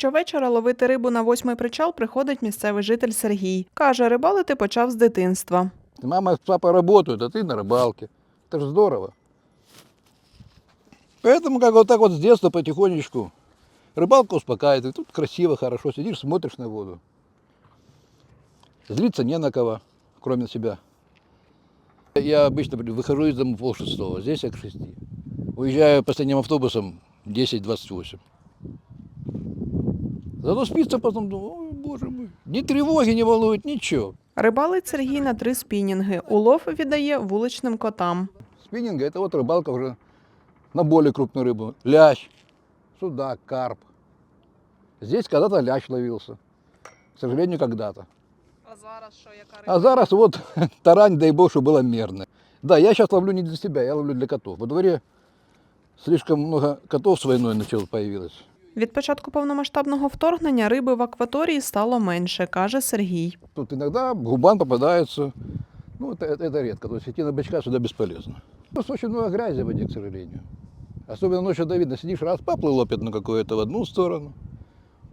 Щовечора ловити рибу на восьмий причал приходить місцевий житель Сергій. Каже, рибалити почав з дитинства. Мама с папой работают, а ты на рыбалке. Это же здорово. Поэтому как вот так вот с детства потихонечку. Рыбалка успокаивает. И тут красиво, хорошо. Сидишь, смотришь на воду. Злиться не на кого, кроме себя. Я обычно выхожу из дома пол шестого, здесь я к шести. Уезжаю последним автобусом 10-28. Зато спится потом, думаю, ой, боже мой, ни тревоги не волнует, ничего. Рибалить Сергій на три спінінги. Улов віддає вуличним котам. Спиннинга это вот рыбалка уже на более крупную рыбу. Лящ, судак, карп. Здесь когда-то лящ ловился. К сожалению, когда-то. А зараз що, яка А зараз вот тарань, дай бог, что было мерно. Да, я сейчас ловлю не для себя, я ловлю для котов. Во дворе слишком много котов с войной начало появилось. Від початку повномасштабного вторгнення риби в акваторії стало менше, каже Сергій. Тут иногда губан попадается. Ну, это, это- это редко. То есть идти на бычка сюда бесполезно. Просто очень много грязи в воде, к сожалению. Особенно ночью, да, видно, сидишь, раз поплыл опять на какую-то в одну сторону,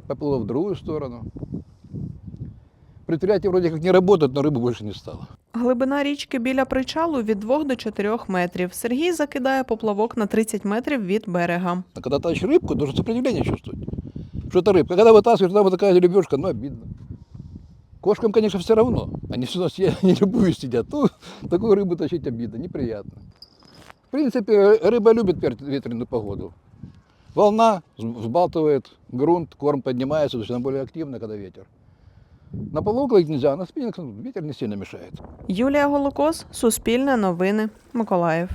поплыло в другую сторону. Предприятие вроде как не работает, но рыбы больше не стало. Глибина річки біля причалу від 2 до 4 метрів. Сергій закидає поплавок на 30 метрів від берега. А когда тащишь рыбку, должен сопротивление чувствовать. Что это рыбка. Когда вытаскиваешь, там вот такая лебешка, ну, обидно. Кошкам, конечно, все равно. Они все равно съедят, они любую сидят. Ну, такую рыбу тащить обидно, неприятно. В принципе, рыба любит пер- ветреную погоду. Волна взбалтывает грунт, корм поднимается, то есть она более активна, когда ветер. На полуклик нельзя, на спиннинг ну, ветер не сильно мешает. Юлія Голокос, Суспільне новини, Миколаїв.